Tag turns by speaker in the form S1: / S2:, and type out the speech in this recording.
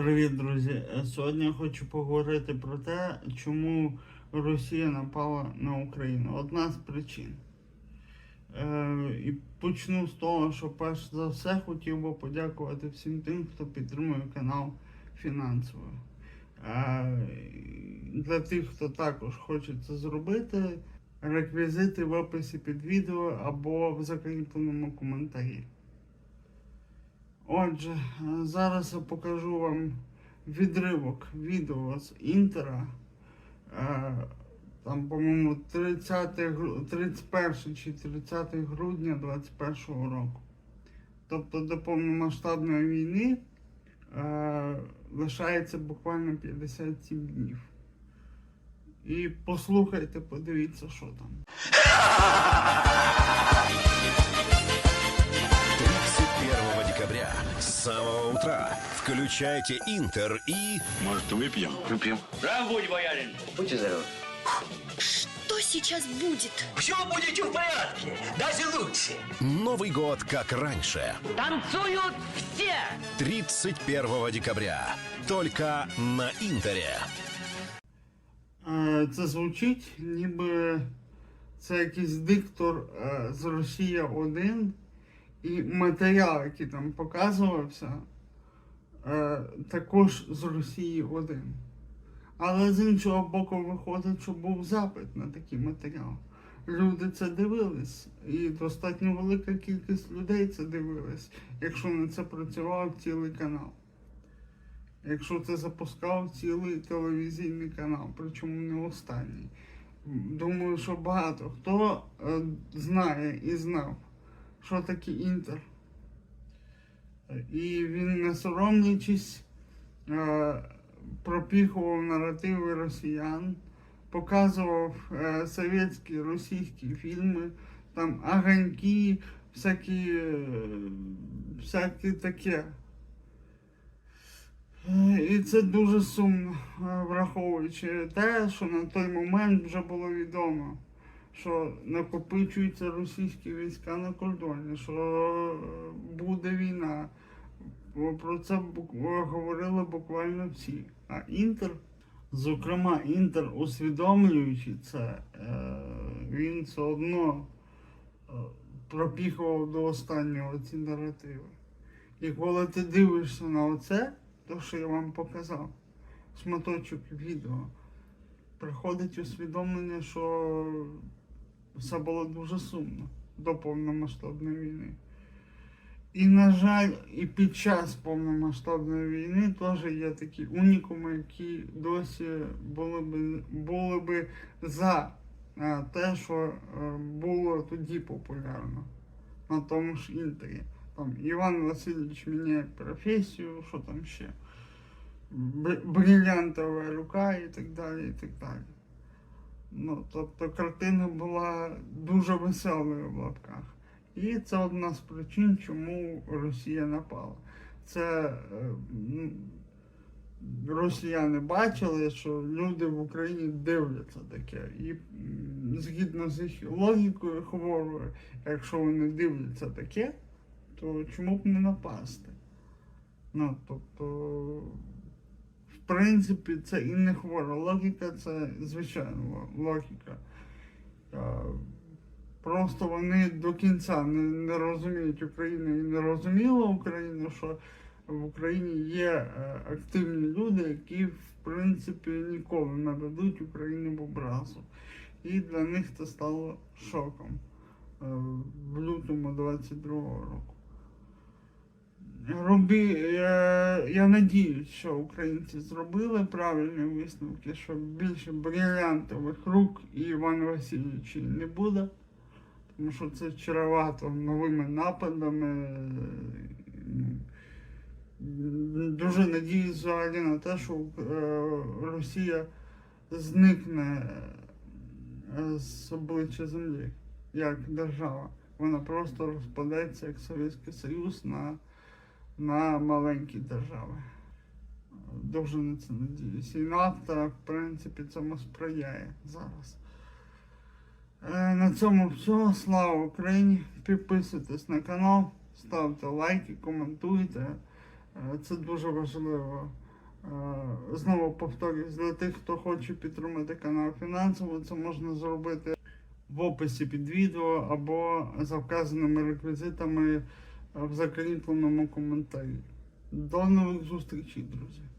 S1: Привіт, друзі! Е, Сьогодні я хочу поговорити про те, чому Росія напала на Україну. Одна з причин. Е, і почну з того, що перш за все хотів би подякувати всім тим, хто підтримує канал фінансово. Е, для тих, хто також хоче це зробити, реквізити в описі під відео або в закріпленому коментарі. Отже, е, зараз я покажу вам відривок відео з Інтера. Е, Там, по-моєму, 31 чи 30 грудня 2021 року. Тобто до повномасштабної війни е, лишається буквально 57 днів. І послухайте, подивіться, що там.
S2: включайте Интер и
S3: Может, выпьем? Выпьем.
S4: Прям будь, боярин.
S5: Будьте здоровы.
S6: Что сейчас будет?
S5: Все будете в порядке, даже лучше.
S2: Новый год как раньше.
S4: Танцуют все.
S2: 31 декабря. Только на Интере.
S1: Е, Це звучить, ніби це якийсь диктор е, з Росія 1 і матеріал, який там показувався, е, також з Росії 1. Але з іншого боку виходить, що був запит на такий матеріал. Люди це дивились, і достатньо велика кількість людей це дивились, якщо на це працював цілий канал. Якщо це запускав цілий телевізійний канал, причому не останній. Думаю, що багато хто е, знає і знав, що таке інтер. І він, не соромлячись, е, пропіхував наративи росіян, показував е, совєтські російські фільми, там аганьки, всякі, всякі таке. І це дуже сумно, е, враховуючи те, що на той момент вже було відомо, що накопичуються російські війська на кордоні, що е, буде війна. Про це е, говорили буквально всі. А Інтер, зокрема, Інтер, усвідомлюючи це, е, він все одно пропіхував до останнього ці наративи. І коли ти дивишся на оце, то, що я вам показав, шматочок відео, приходить усвідомлення, що все було дуже сумно до повномасштабної війни. І, на жаль, і під час повномасштабної війни теж є такі унікуми, які досі були би, були би за е, те, що е, було тоді популярно на тому ж інтері. Там Іван Васильович міняє професію, що там ще. Бр- Брилянтова рука і так далі, і так далі. Ну, тобто картина була дуже веселою в лапках. І це одна з причин, чому Росія напала. Це е, росіяни бачили, що люди в Україні дивляться таке. І згідно з їх логікою хворою, якщо вони дивляться таке, то чому б не напасти? Ну, тобто, принципі, це і не хвора логіка, це звичайна логіка. Е, Просто вони до кінця не, не розуміють Україну і не розуміли Україну, що в Україні є е, активні люди, які в принципі ніколи не дадуть Україні в образу. І для них це стало шоком е, в лютому 22-го року. Робі, я, я надіюсь, що українці зробили правильні висновки, що більше брилянтових рук і Івана Васильовича не буде, тому що це чревато новими нападами. Дуже надіюсь взагалі на те, що е, Росія зникне е, з обличчя землі як держава. Вона просто розпадеться як Совєтський Союз на на маленькі держави. Дуже на це надіюсь. І НАТО, в принципі, цьому сприяє зараз. Е, На цьому все. Слава Україні! Підписуйтесь на канал, ставте лайки, коментуйте. Е, Це дуже важливо Е, Знову повторюсь, для тих, хто хоче підтримати канал фінансово, це можна зробити в описі під відео або за вказаними реквізитами в закріпленому коментарі. До нових зустрічей, друзі!